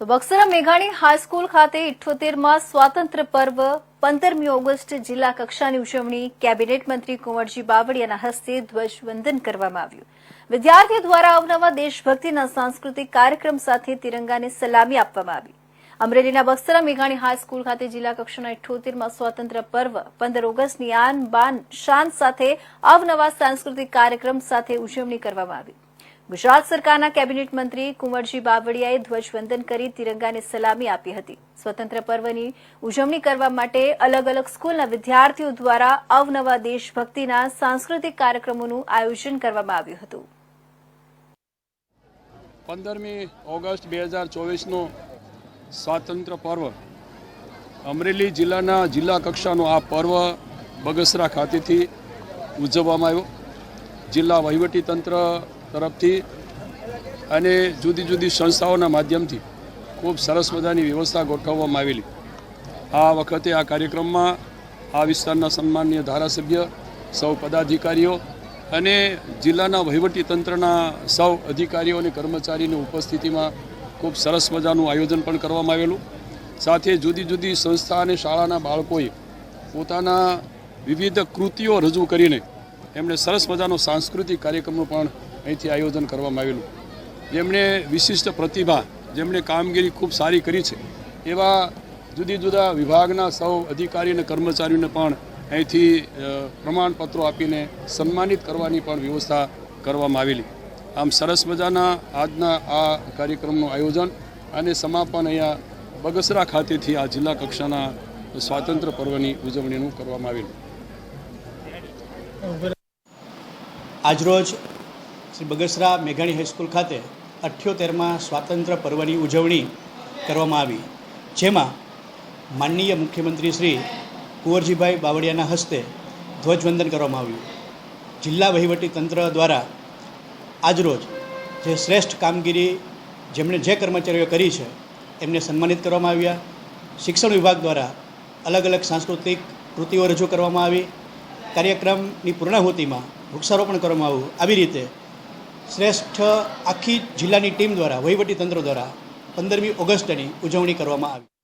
તો બક્સરા મેઘાણી હાઈસ્કૂલ ખાતે ઇઠ્ઠોતેરમાં સ્વાતંત્ર્ય પર્વ પંદરમી ઓગસ્ટ જિલ્લા કક્ષાની ઉજવણી કેબિનેટ મંત્રી કુંવરજી બાવળિયાના હસ્તે ધ્વજવંદન કરવામાં આવ્યું. વિદ્યાર્થીઓ દ્વારા અવનવા દેશભક્તિના સાંસ્કૃતિક કાર્યક્રમ સાથે તિરંગાને સલામી આપવામાં આવી. અમરેલીના બક્સરા મેઘાણી હાઈસ્કૂલ ખાતે જિલ્લા કક્ષાના ઇઠ્ઠોતેરમાં સ્વાતંત્ર્ય પર્વ પંદર ઓગસ્ટની આન બાન શાન સાથે અવનવા સાંસ્કૃતિક કાર્યક્રમ સાથે ઉજવણી કરવામાં આવી. ગુજરાત સરકારના કેબિનેટ મંત્રી કુંવરજી બાવળિયાએ ધ્વજવંદન કરી તિરંગાને સલામી આપી હતી. સ્વતંત્ર પર્વની ઉજવણી કરવા માટે અલગ અલગ સ્કૂલના વિદ્યાર્થીઓ દ્વારા અવનવા દેશભક્તિના સાંસ્કૃતિક કાર્યક્રમોનું આયોજન કરવામાં આવ્યું હતું. પંદરમી ઓગસ્ટ બે હજાર ચોવીસનો સ્વાતંત્ર્ય પર્વ. અમરેલી જિલ્લાના જિલ્લા કક્ષાનો આ પર્વ બગસરા ખાતેથી ઉજવવામાં આવ્યો. જિલ્લા વહીવટીતંત્ર તરફથી અને જુદી જુદી સંસ્થાઓના માધ્યમથી ખૂબ સરસ મજાની વ્યવસ્થા ગોઠવવામાં આવેલી. આ વખતે આ કાર્યક્રમમાં આ વિસ્તારના સન્માનીય ધારાસભ્ય, સૌ પદાધિકારીઓ અને જિલ્લાના વહીવટી તંત્રના સૌ અધિકારીઓ અને કર્મચારીની ઉપસ્થિતિમાં ખૂબ સરસ મજાનું આયોજન પણ કરવામાં આવેલું. સાથે જુદી જુદી સંસ્થા અને શાળાના બાળકોએ પોતાના વિવિધ કૃતિઓ રજૂ કરીને એમણે સરસ મજાનો સાંસ્કૃતિક કાર્યક્રમનું પણ અહીંથી આયોજન કરવામાં આવેલું. જેમણે વિશિષ્ટ પ્રતિભા, જેમણે કામગીરી ખૂબ સારી કરી છે, એવા જુદી જુદા વિભાગના સૌ અધિકારી અને કર્મચારીઓને પણ અહીંથી પ્રમાણપત્રો આપીને સન્માનિત કરવાની પણ વ્યવસ્થા કરવામાં આવેલી. આમ સરસ મજાના આજના આ કાર્યક્રમનું આયોજન અને સમાપન અહીંયા બગસરા ખાતેથી આ જિલ્લા કક્ષાના સ્વાતંત્ર્ય પર્વની ઉજવણીનું કરવામાં આવેલું. આજરોજ શ્રી બગસરા મેઘાણી હાઈસ્કૂલ ખાતે અઠ્યોતેરમાં સ્વાતંત્ર્ય પર્વની ઉજવણી કરવામાં આવી. જેમાં માનનીય મુખ્યમંત્રી શ્રી કુંવરજીભાઈ બાવળિયાના હસ્તે ધ્વજવંદન કરવામાં આવ્યું. જિલ્લા વહીવટી તંત્ર દ્વારા આજરોજ જે શ્રેષ્ઠ કામગીરી જેમણે જે કર્મચારીઓ કરી છે, એમને સન્માનિત કરવામાં આવ્યા. શિક્ષણ વિભાગ દ્વારા અલગ અલગ સાંસ્કૃતિક કૃતિઓ રજૂ કરવામાં આવી. કાર્યક્રમની પૂર્ણાહુતિમાં વૃક્ષારોપણ કરવામાં આવ્યું આવી રીતે શ્રેષ્ઠ આખી જિલ્લાની ટીમ દ્વારા વહીવટી તંત્ર દ્વારા પંદરમી ઓગસ્ટની ઉજવણી કરવામાં આવી.